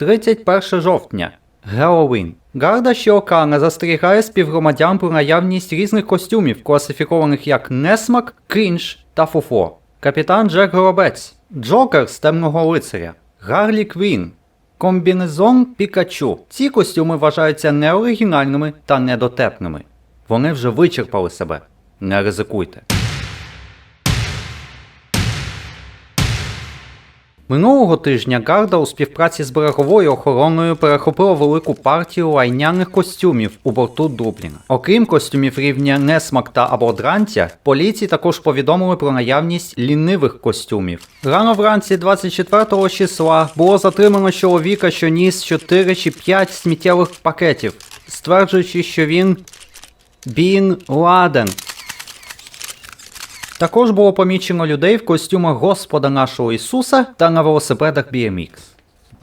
31 жовтня. Геловін. Гарда Щіокана застерігає співгромадян про наявність різних костюмів, класифікованих як несмак, крінж та фуфло. Капітан Джек Горобець. Джокер з темного лицаря. Гарлі Квін. Комбінезон Пікачу. Ці костюми вважаються неоригінальними та недотепними. Вони вже вичерпали себе. Не ризикуйте. Минулого тижня Гарда у співпраці з береговою охороною перехопила велику партію лайняних костюмів у борту Дубліна. Окрім костюмів рівня Несмак та Абодрантя, поліції також повідомили про наявність лінивих костюмів. Рано вранці 24 числа було затримано чоловіка, що ніс 4 чи 5 сміттєвих пакетів, стверджуючи, що він Бін Ладен. Також було помічено людей в костюмах Господа нашого Ісуса та на велосипедах BMX.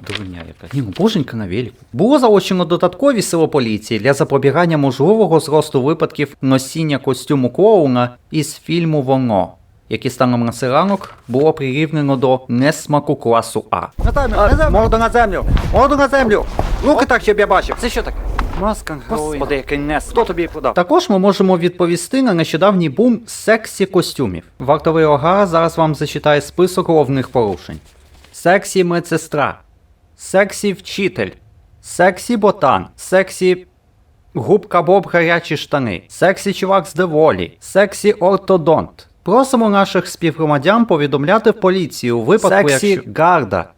Дурня яка. Ні, ну боженька на велику. Було залучено додаткові сили поліції для запобігання можливого зросту випадків носіння костюму клоуна із фільму Воно, який станом на ранок було прирівнено до несмаку класу А. На таймер, на землю. Морду на землю. Морду на землю. Руки так, щоб я бачив. Це що таке? Маска, Господи, який нес. Хто тобі їх продав? Також ми можемо відповісти на нещодавній бум сексі костюмів. Вартовий Огара зараз вам зачитає список головних порушень: сексі медсестра, сексі вчитель, сексі ботан, сексі губка Боб гарячі штани, сексі чувак з деволі, сексі ортодонт. Просимо наших співгромадян повідомляти в поліцію у випадку, Сексі якщо... гарда.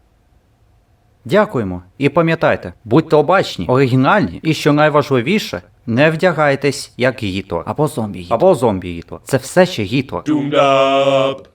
Дякуємо. І пам'ятайте, будьте обачні, оригінальні і що найважливіше, не вдягайтесь як Гітлер. Або зомбі Гітлер. Або зомбі Гітлер. Це все ще up.